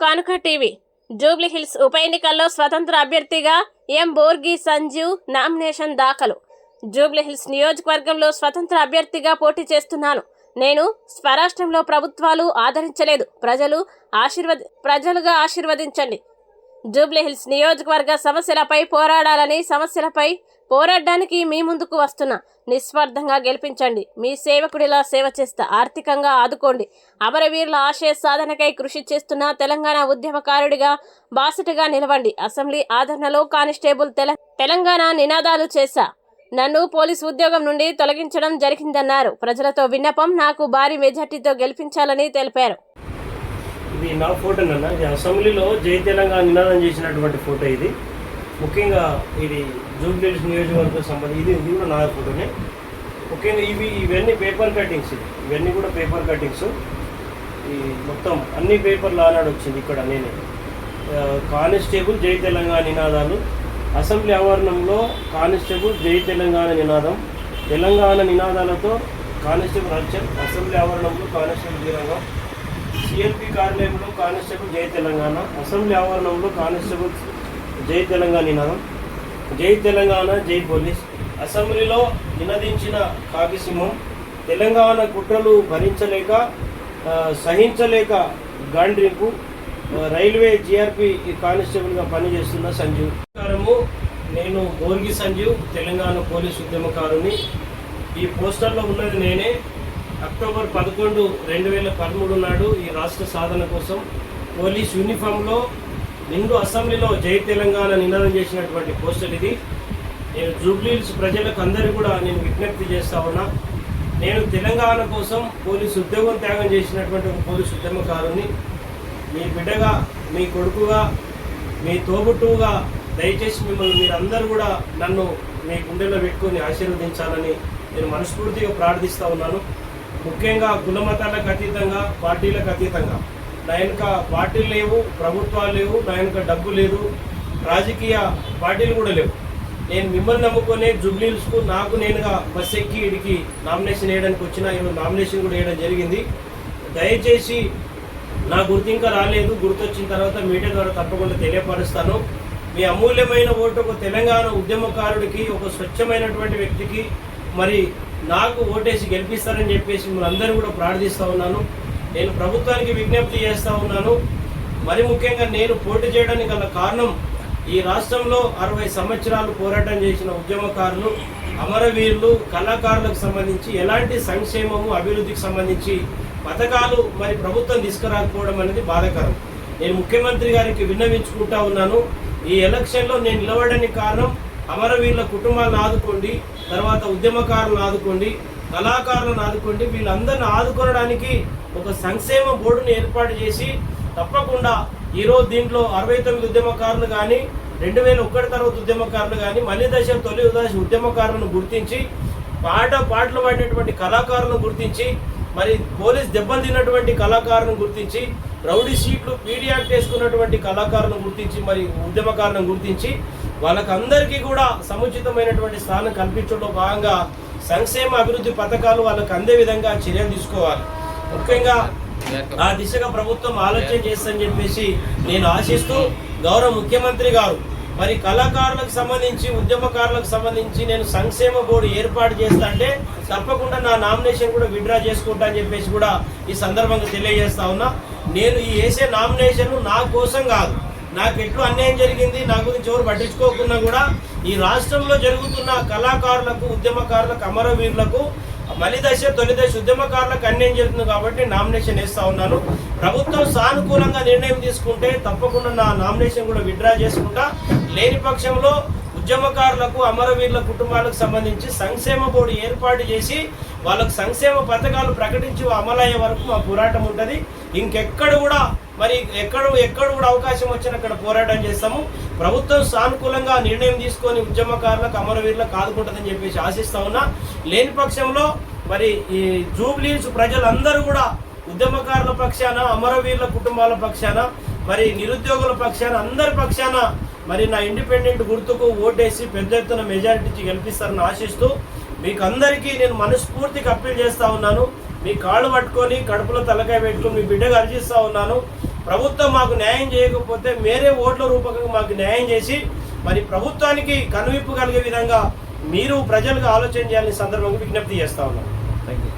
కానుక టీవీ. జూబ్లీహిల్స్ ఉప ఎన్నికల్లో స్వతంత్ర అభ్యర్థిగా ఎం బోర్గి సంజీవ్ నామినేషన్ దాఖలు. జూబ్లీహిల్స్ నియోజకవర్గంలో స్వతంత్ర అభ్యర్థిగా పోటీ చేస్తున్నాను. నేను స్వరాష్ట్రంలో ప్రభుత్వాలు ఆదరించలేదు. ప్రజలు ఆశీర్వద ప్రజలుగా ఆశీర్వదించండి. జూబ్లీహిల్స్ నియోజకవర్గ సమస్యలపై పోరాడాలని సమస్యలపై పోరాడడానికి మీ ముందుకు వస్తున్నా. నిస్వార్థంగా గెలిపించండి. మీ సేవకుడిలా సేవ చేస్తా. ఆర్థికంగా ఆదుకోండి. అమరవీరుల ఆశయ సాధనకై కృషి చేస్తున్న తెలంగాణ ఉద్యమకారుడిగా బాసటగా నిలవండి. అసెంబ్లీ ఆదరణలో కానిస్టేబుల్ తెల తెలంగాణ నినాదాలు చేశా. నన్ను పోలీసు ఉద్యోగం నుండి తొలగించడం జరిగిందన్నారు. ప్రజలతో విన్నపం నాకు భారీ మెజార్టీతో గెలిపించాలని తెలిపారు. ఇది నా ఫోటో అసెంబ్లీలో జై తెలంగాణ నినాదం చేసినటువంటి ఫోటో ఇది. ముఖ్యంగా ఇది జూబ్లీహిల్స్ నియోజకవర్గం సంబంధించి ఇది ఇది కూడా నా ఫోటోనే. ముఖ్యంగా ఇవి ఇవన్నీ పేపర్ కటింగ్స్ ఇవన్నీ కూడా పేపర్ కటింగ్స్ ఈ మొత్తం అన్ని పేపర్లు ఆనాడు వచ్చింది ఇక్కడ నేనే. కానిస్టేబుల్ జై తెలంగాణ నినాదాలు. అసెంబ్లీ ఆవరణంలో కానిస్టేబుల్ జై తెలంగాణ నినాదం. తెలంగాణ నినాదాలతో కానిస్టేబుల్ హర్చల్ అసెంబ్లీ ఆవరణంలో కానిస్టేబుల్ వీరంగం సిఎల్పి కార్యాలయంలో కానిస్టేబుల్ జై తెలంగాణ. అసెంబ్లీ ఆవరణంలో కానిస్టేబుల్ జై తెలంగాణ నినాదం. జై తెలంగాణ జై పోలీస్. అసెంబ్లీలో నినదించిన కాకిసింహం తెలంగాణ కుట్రలు భరించలేక సహించలేక గాండ్రింపు రైల్వే జిఆర్పి కానిస్టేబుల్గా పనిచేస్తున్న సంజీవ్. కారము నేను గోర్గి సంజీవ్ తెలంగాణ పోలీస్ ఉద్యమకారుని. ఈ పోస్టర్లో ఉన్నది నేనే. అక్టోబర్ పదకొండు రెండు వేల పదమూడు నాడు ఈ రాష్ట్ర సాధన కోసం పోలీస్ యూనిఫామ్లో నిండు అసెంబ్లీలో జై తెలంగాణ నినాదం చేసినటువంటి పోస్టర్ ఇది. నేను జూబ్లీల్స్ ప్రజలకు అందరూ కూడా నేను విజ్ఞప్తి చేస్తా ఉన్నా. నేను తెలంగాణ కోసం పోలీసు ఉద్యోగం త్యాగం చేసినటువంటి ఒక పోలీసు ఉద్యమకారుని మీ బిడ్డగా మీ కొడుకుగా మీ తోబుట్టువుగా దయచేసి మిమ్మల్ని మీరందరూ కూడా నన్ను మీ గుండెలో పెట్టుకొని ఆశీర్వదించాలని నేను మనస్ఫూర్తిగా ప్రార్థిస్తూ ఉన్నాను. ముఖ్యంగా కుల మతాలకు అతీతంగా పార్టీలకు అతీతంగా. నా పార్టీలు లేవు ప్రభుత్వాలు లేవు నా డబ్బు లేదు రాజకీయ పార్టీలు కూడా లేవు. నేను మిమ్మల్ని నమ్ముకునే జుబ్లీల్స్కు నాకు నేనుగా బస్ ఎక్కి ఇడికి నామినేషన్ వేయడానికి వచ్చిన ఈరోజు నామినేషన్ కూడా వేయడం జరిగింది. దయచేసి నా గుర్తు ఇంకా రాలేదు గుర్తొచ్చిన తర్వాత మీడియా ద్వారా తప్పకుండా తెలియపరుస్తాను. మీ అమూల్యమైన ఓటు ఒక తెలంగాణ ఉద్యమకారుడికి ఒక స్వచ్ఛమైనటువంటి వ్యక్తికి మరి నాకు ఓటేసి గెలిపిస్తారని చెప్పేసి మిమ్మల్ని అందరూ కూడా ప్రార్థిస్తూ ఉన్నాను. నేను ప్రభుత్వానికి విజ్ఞప్తి చేస్తూ ఉన్నాను. మరి ముఖ్యంగా నేను పోటీ చేయడానికి గల కారణం ఈ రాష్ట్రంలో అరవై సంవత్సరాలు పోరాటం చేసిన ఉద్యమకారులు అమరవీరులు కళాకారులకు సంబంధించి ఎలాంటి సంక్షేమము అభివృద్ధికి సంబంధించి పథకాలు మరి ప్రభుత్వం తీసుకురాకపోవడం అనేది బాధాకరం. నేను ముఖ్యమంత్రి గారికి విన్నవించుకుంటా ఉన్నాను. ఈ ఎలక్షన్లో నేను నిలవడానికి కారణం అమరవీరుల కుటుంబాలను ఆదుకోండి తర్వాత ఉద్యమకారులను ఆదుకోండి కళాకారులను ఆదుకోండి. వీళ్ళందరిని ఆదుకోవడానికి ఒక సంక్షేమ బోర్డుని ఏర్పాటు చేసి తప్పకుండా ఈరోజు దీంట్లో అరవై తొమ్మిది ఉద్యమకారులు కానీ రెండు వేల ఒకటి తర్వాత ఉద్యమకారులు కానీ మళ్ళీ దశ తొలి దశ ఉద్యమకారులను గుర్తించి పాట పాటలు పాడినటువంటి కళాకారులను గుర్తించి మరి పోలీస్ దెబ్బలు తిన్నటువంటి కళాకారులను గుర్తించి రౌడీ సీట్లు పీడీ చేసుకున్నటువంటి వేసుకున్నటువంటి కళాకారులను గుర్తించి మరి ఉద్యమకారులను గుర్తించి వాళ్ళకందరికీ కూడా సముచితమైనటువంటి స్థానం కల్పించడంలో భాగంగా సంక్షేమ అభివృద్ధి పథకాలు వాళ్ళకి అందే విధంగా చర్యలు తీసుకోవాలి. ముఖ్యంగా ఆ దిశగా ప్రభుత్వం ఆలోచన చేస్తుందని చెప్పేసి నేను ఆశిస్తూ గౌరవ ముఖ్యమంత్రి గారు మరి కళాకారులకు సంబంధించి ఉద్యమకారులకు సంబంధించి నేను సంక్షేమ బోర్డు ఏర్పాటు చేస్తా అంటే తప్పకుండా నా నామినేషన్ కూడా విడ్రా చేసుకుంటా అని చెప్పేసి కూడా ఈ సందర్భంగా తెలియజేస్తా ఉన్నా. నేను ఈ వేసే నామినేషన్ నా కోసం కాదు. నాకు ఎట్లు అన్యాయం జరిగింది నా గురించి ఎవరు పట్టించుకోకుండా కూడా ఈ రాష్ట్రంలో జరుగుతున్న కళాకారులకు ఉద్యమకారులకు అమరవీరులకు మలిదశ దశ తొలి దశ ఉద్యమకారులకు అన్యాయం జరుగుతుంది కాబట్టి నామినేషన్ వేస్తా ఉన్నాను. ప్రభుత్వం సానుకూలంగా నిర్ణయం తీసుకుంటే తప్పకుండా నా నామినేషన్ కూడా విడ్రా చేసుకుంటా. లేని పక్షంలో ఉద్యమకారులకు అమరవీరుల కుటుంబాలకు సంబంధించి సంక్షేమ బోర్డు ఏర్పాటు చేసి వాళ్ళకు సంక్షేమ పథకాలు ప్రకటించి అమలయ్యే వరకు మా పోరాటం ఉంటుంది. ఇంకెక్కడ కూడా మరి ఎక్కడ ఎక్కడ కూడా అవకాశం వచ్చిన అక్కడ పోరాటం చేస్తాము. ప్రభుత్వం సానుకూలంగా నిర్ణయం తీసుకొని ఉద్యమకారులకు అమరవీరులకు ఆదుకుంటుందని చెప్పేసి ఆశిస్తా ఉన్నా. లేని పక్షంలో మరి ఈ జూబ్లీస్ ప్రజలందరూ కూడా ఉద్యమకారుల పక్షాన అమరవీరుల కుటుంబాల పక్షాన మరి నిరుద్యోగుల పక్షాన అందరి పక్షాన మరి నా ఇండిపెండెంట్ గుర్తుకు ఓటేసి పెద్ద ఎత్తున మెజారిటీ గెలిపిస్తారని ఆశిస్తూ మీకు అందరికీ నేను మనస్ఫూర్తిగా అప్పీల్ చేస్తా ఉన్నాను. మీ కాళ్ళు పట్టుకొని కడుపులో తలకాయ పెట్టుకుని మీ బిడ్డగా అర్జిస్తా ఉన్నాను. ప్రభుత్వం మాకు న్యాయం చేయకపోతే మేరే ఓట్ల రూపకంగా మాకు న్యాయం చేసి మరి ప్రభుత్వానికి కనువిప్పు కలిగే విధంగా మీరు ప్రజలకు ఆలోచన చేయాలని సందర్భంగా విజ్ఞప్తి చేస్తా ఉన్నాం థ్యాంక్ యూ